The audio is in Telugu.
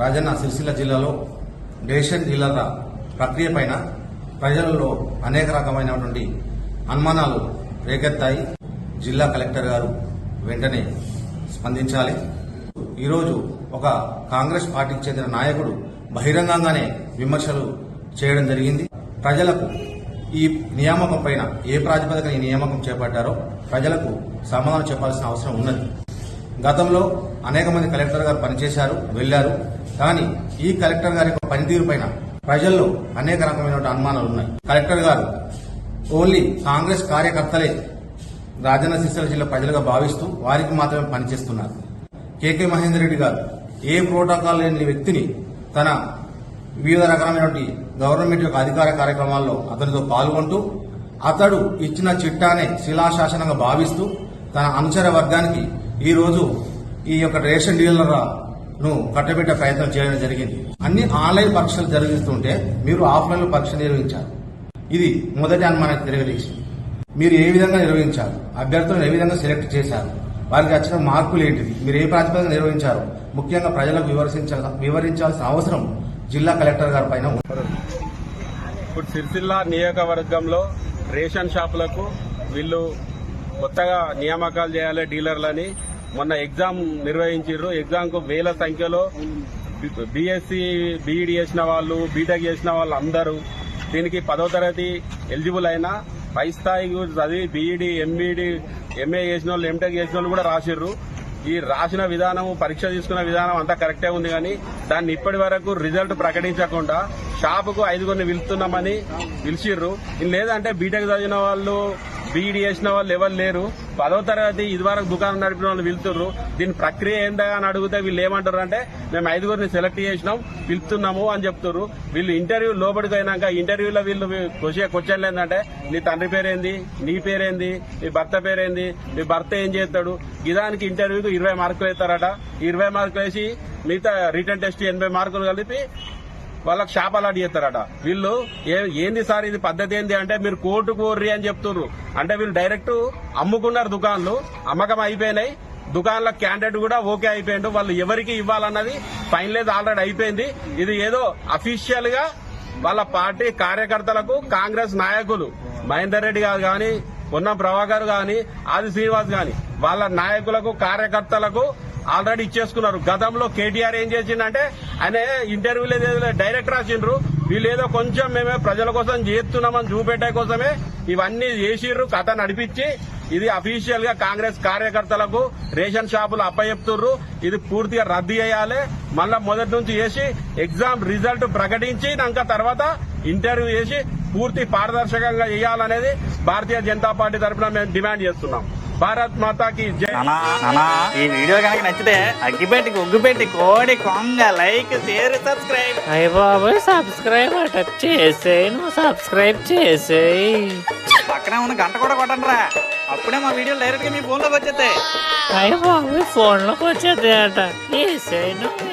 రాజన్న సిరిసిల్ల జిల్లాలో డేషన్ డీలర్ల ప్రక్రియ పైన ప్రజలలో అనేక రకమైనటువంటి అనుమానాలు రేకెత్తాయి. జిల్లా కలెక్టర్ గారు వెంటనే స్పందించాలి. ఈరోజు ఒక కాంగ్రెస్ పార్టీకి చెందిన నాయకుడు బహిరంగంగానే విమర్శలు చేయడం జరిగింది. ప్రజలకు ఈ నియామకం పైన ఏ ప్రాతిపదికన ఈ నియామకం చేపట్టారో ప్రజలకు సమాధానం చెప్పాల్సిన అవసరం ఉన్నది. గతంలో అనేక మంది కలెక్టర్ గారు పనిచేశారు వెళ్ళారు కానీ ఈ కలెక్టర్ గారి యొక్క పనితీరు పైన ప్రజల్లో అనేక రకమైనటువంటి అనుమానాలు ఉన్నాయి. కలెక్టర్ గారు ఓన్లీ కాంగ్రెస్ కార్యకర్తలే రాజన్న సిరిసిల్ల జిల్లా ప్రజలుగా భావిస్తూ వారికి మాత్రమే పనిచేస్తున్నారు. కేకే మహేందర్ రెడ్డి గారు ఏ ప్రోటోకాల్ లేని వ్యక్తిని తన వివిధ రకాలైనటువంటి గవర్నమెంట్ యొక్క అధికార కార్యక్రమాల్లో అతనితో పాల్గొంటూ అతడు ఇచ్చిన చిట్టానే శిలాశాసనంగా భావిస్తూ తన అనుచర వర్గానికి ఈరోజు ఈ యొక్క రేషన్ డీలర్ను కట్టబెట్టే ప్రయత్నం చేయడం జరిగింది. అన్ని ఆన్లైన్ పరీక్షలు జరిగిస్తుంటే మీరు ఆఫ్లైన్లో పరీక్ష నిర్వహించారు ఇది మొదటి అనుమానం తిరగదీసింది మీరు ఏ విధంగా నిర్వహించారు అభ్యర్థులను ఏ విధంగా సెలెక్ట్ చేశారు? వారికి వచ్చిన మార్కులు ఏంటిది మీరు ఏ ప్రాతిపదికన నిర్వహించారు? ముఖ్యంగా ప్రజలకు వివరించాల వివరించాల్సిన అవసరం జిల్లా కలెక్టర్ గారి పైన ఇప్పుడు సిరిసిల్ల నియోజకవర్గంలో రేషన్ షాపులకు వీళ్ళు కొత్తగా నియామకాలు చేయాలి డీలర్లని. మొన్న ఎగ్జామ్ నిర్వహించారు ఎగ్జామ్కు వేల సంఖ్యలో బీఎస్సీ బీఈడి చేసిన వాళ్ళు బీటెక్ చేసిన వాళ్ళు అందరూ దీనికి పదో తరగతి ఎలిజిబుల్ అయినా పై స్థాయి చదివి బీఈడి ఎంబీడీ ఎంఏ చేసిన వాళ్ళు ఎంటెక్ చేసిన వాళ్ళు కూడా రాసిర్రు. ఈ రాసిన విధానం పరీక్ష తీసుకున్న విధానం అంతా కరెక్టే ఉంది కానీ దాన్ని ఇప్పటి వరకు రిజల్ట్ ప్రకటించకుండా షాపుకు ఐదుగురిని పిలుస్తున్నామని పిలిచిర్రు. లేదంటే బీటెక్ చదివిన వాళ్ళు బీఈడి చేసిన వాళ్ళు ఎవరు లేరు. పదో తరగతి ఇదివరకు దుకాణం నడిపిన వాళ్ళు వెళ్తున్నారు దీని ప్రక్రియ ఏందా అని అడిగితే వీళ్ళు ఏమంటారు అంటే మేము ఐదుగురిని సెలెక్ట్ చేసినాం పిలుస్తున్నాము అని చెప్తున్నారు వీళ్ళు ఇంటర్వ్యూ లోబడిపోయినాక అయినాక ఇంటర్వ్యూలో వీళ్ళు క్వశ్చన్ క్వశ్చన్లు ఏంటంటే నీ తండ్రి పేరేంది? నీ పేరేంది? నీ భర్త పేరేంది? నీ భర్త ఏం చేస్తాడు? ఇదానికి ఇంటర్వ్యూకి ఇరవై మార్కులు వేస్తారట. ఇరవై మార్కులు వేసి మిగతా రిటర్న్ టెస్ట్ ఎనభై మార్కులు కలిపి వాళ్ళకి షాప్ అలాట్ చేస్తారట. వీళ్ళు ఏ- ఏంది సార్ ఇది పద్ధతి ఏంది అంటే మీరు కోర్టు కోర్రి అని చెప్తున్నారు అంటే వీళ్ళు డైరెక్ట్ అమ్ముకున్నారు దుకాన్లు అమ్మకం అయిపోయినాయి. దుకాన్ల క్యాండిడేట్ కూడా ఓకే అయిపోయిండు. వాళ్ళు ఎవరికి ఇవ్వాలన్నది ఫైనలైజ్ ఆల్రెడీ అయిపోయింది. ఇది ఏదో అఫీషియల్గా వాళ్ళ పార్టీ కార్యకర్తలకు కాంగ్రెస్ నాయకులు మహేందర్ రెడ్డి గారు కానీ పొన్నం ప్రభాకర్ గాని ఆది శ్రీనివాస్ గాని వాళ్ళ నాయకులకు కార్యకర్తలకు ఆల్రెడీ ఇచ్చేసుకున్నారు. గతంలో కేటీఆర్ ఏం చేసిందంటే ఆయన ఇంటర్వ్యూలు ఏదో డైరెక్ట్ రాసిండ్రు. వీళ్ళు ఏదో కొంచెం మేమే ప్రజల కోసం చేస్తున్నామని చూపెట్టే కోసమే ఇవన్నీ చేసిర్రు కథ నడిపించి. ఇది అఫీషియల్గా కాంగ్రెస్ కార్యకర్తలకు రేషన్ షాపులు అప్పచెప్తుర్రు. ఇది పూర్తిగా రద్దు చేయాలి. మళ్ళా మొదటి నుంచి చేసి ఎగ్జామ్ రిజల్ట్ ప్రకటించినాక తర్వాత ఇంటర్వ్యూ చేసి పూర్తి పారదర్శకంగా చేయాలనేది భారతీయ జనతా పార్టీ తరఫున మేము డిమాండ్ చేస్తున్నాం. భారత్ మాతాకి జై. నానా నానా ఈ వీడియో కనుక నచ్చితే అగ్గిపెట్టి ఉగ్గుపెట్టి కోడి కొంగ లైక్ షేర్ సబ్స్క్రైబ్. అయ్య బాబోయ్ సబ్స్క్రైబ్ అట చేసేయి నువ్వు సబ్స్క్రైబ్ చేసేయి. పక్కనే ఉన్న గంట కూడా కొట్టండి రా అప్పుడే మా వీడియోలు డైరెక్ట్గా మీ ఫోన్లోకి వచ్చేస్తాయి. అయ్య బాబోయ్ ఫోన్లోకి వచ్చేది అట చేసేయి నువ్వు